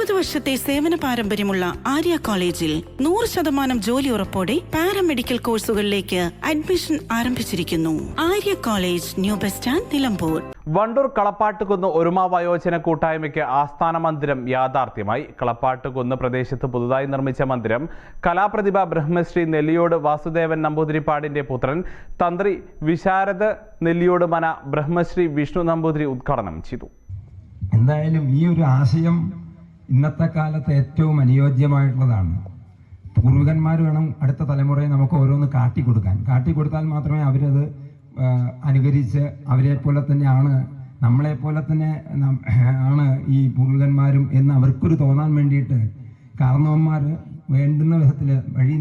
ഇരുപത് വർഷത്തെ സേവന പാരമ്പര്യമുള്ള ആര്യ കോളേജിൽ നൂറ് ശതമാനം ജോലി ഉറപ്പോടെ പാരാമെഡിക്കൽ കോഴ്സുകളിലേക്ക് അഡ്മിഷൻ ആരംഭിച്ചിരിക്കുന്നു. Arya college new bus stand Nilambur. Wandoor Kalappattukunnu ഒരുമ വയോജന കൂട്ടായ്മയ്ക്ക് ആസ്ഥാന മന്ദിരം യാഥാർത്ഥ്യമായി. കളപ്പാട്ടുകുന്ന് പ്രദേശത്ത് പുതുതായി നിർമ്മിച്ച മന്ദിരം കലാപ്രതിഭ ബ്രഹ്മശ്രീ നെല്ലിയോട് വാസുദേവൻ നമ്പൂതിരിപ്പാടിന്റെ പുത്രൻ തന്ത്രി വിശാരദ നെല്ലിയോട് മന ബ്രഹ്മശ്രീ വിഷ്ണു നമ്പൂതിരി ഉദ്ഘാടനം ചെയ്തു. എന്തായാലും ഈ ഒരു ആശയം ഇന്നത്തെ കാലത്ത് ഏറ്റവും അനുയോജ്യമായിട്ടുള്ളതാണ്. പൂർവികന്മാർ വേണം അടുത്ത തലമുറയെ നമുക്ക് ഓരോന്ന് കാട്ടിക്കൊടുക്കാൻ. കാട്ടിക്കൊടുത്താൽ മാത്രമേ അവരത് അനുകരിച്ച് അവരെ പോലെ തന്നെയാണ് നമ്മളെ പോലെ തന്നെ ആണ് ഈ പൂർവികന്മാരും എന്ന് അവർക്കൊരു തോന്നാൻ വേണ്ടിയിട്ട് കാരണവന്മാർ വേണ്ടുന്ന വിധത്തിൽ വഴി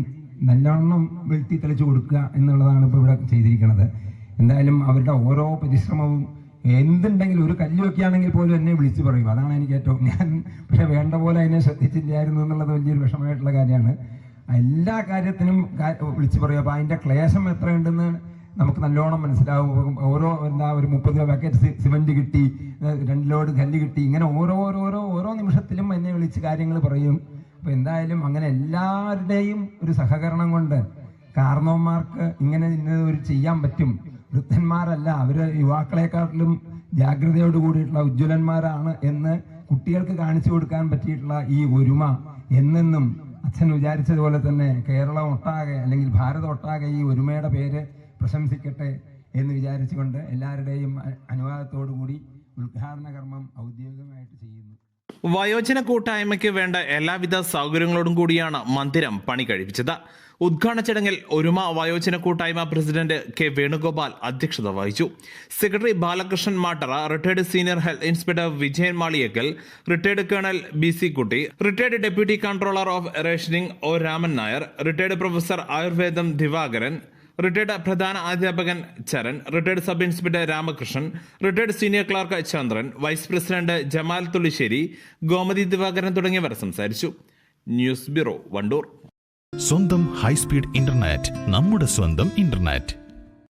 നല്ലവണ്ണം വെളുത്തി തെളിച്ചു കൊടുക്കുക എന്നുള്ളതാണ് ഇപ്പോൾ ഇവിടെ ചെയ്തിരിക്കുന്നത് എന്തായാലും അവരുടെ ഓരോ പരിശ്രമവും എന്തുണ്ടെങ്കിലും ഒരു കല്ല് ആണെങ്കിൽ പോലും എന്നെ വിളിച്ചു പറയും. അതാണ് എനിക്ക് ഏറ്റവും ഞാൻ പക്ഷെ വേണ്ട പോലെ അതിനെ ശ്രദ്ധിച്ചില്ലായിരുന്നു എന്നുള്ളത് വലിയൊരു വിഷമമായിട്ടുള്ള കാര്യമാണ്. എല്ലാ കാര്യത്തിനും വിളിച്ചു പറയും. അപ്പോൾ അതിന്റെ ക്ലേശം എത്രയുണ്ടെന്ന് നമുക്ക് നല്ലോണം മനസ്സിലാവും. ഓരോ എന്താ ഒരു മുപ്പത് പാക്കറ്റ് സിമന്റ് കിട്ടി രണ്ട് ലോഡ് കല്ല് കിട്ടി ഇങ്ങനെ ഓരോ ഓരോ ഓരോ ഓരോ നിമിഷത്തിലും എന്നെ വിളിച്ച് കാര്യങ്ങൾ പറയും. അപ്പോൾ എന്തായാലും അങ്ങനെ എല്ലാവരുടെയും ഒരു സഹകരണം കൊണ്ട് കാരണവന്മാർക്ക് ഇങ്ങനെ ഇന്നത് ഒരു ചെയ്യാൻ പറ്റും. വൃദ്ധന്മാരല്ല അവർ യുവാക്കളെക്കാട്ടിലും ജാഗ്രതയോട് കൂടിയിട്ടുള്ള ഉജ്ജ്വലന്മാരാണ് എന്ന് കുട്ടികൾക്ക് കാണിച്ചു കൊടുക്കാൻ പറ്റിയിട്ടുള്ള ഈ ഒരുമ എന്നെന്നും അച്ഛൻ വിചാരിച്ചതുപോലെ തന്നെ കേരളം ഒട്ടാകെ അല്ലെങ്കിൽ ഭാരതം ഒട്ടാകെ ഈ ഒരുമയുടെ പേര് പ്രശംസിക്കട്ടെ എന്ന് വിചാരിച്ചുകൊണ്ട് എല്ലാവരുടെയും അനുവാദത്തോടു കൂടി ഉദ്ഘാടന കർമ്മം ചെയ്യുന്നു വയോജന കൂട്ടായ്മയ്ക്ക് വേണ്ട എല്ലാവിധ സൗകര്യങ്ങളോടും കൂടിയാണ് മന്ദിരം പണി കഴിപ്പിച്ചത്. ഉദ്ഘാടന ചടങ്ങിൽ ഒരുമ വയോജന കൂട്ടായ്മ പ്രസിഡന്റ് കെ വേണുഗോപാൽ അധ്യക്ഷത വഹിച്ചു. Secretary Balakrishnan Mattara retired senior health inspector Vijayan Maliyakkal retired colonel B C Kutty retired deputy controller of rationing O Raman Nair retired professor Ayurvedam Divakaran retired പ്രധാന അധ്യാപകൻ Charan retired sub inspector Ramakrishnan retired senior clerk Chandran vice president Jamal Thullisseri Gomathi Divakaran തുടങ്ങിയവർ സംസാരിച്ചു. News bureau Wandoor. സ്വന്തം high speed internet നമ്മുടെ സ്വന്തം internet.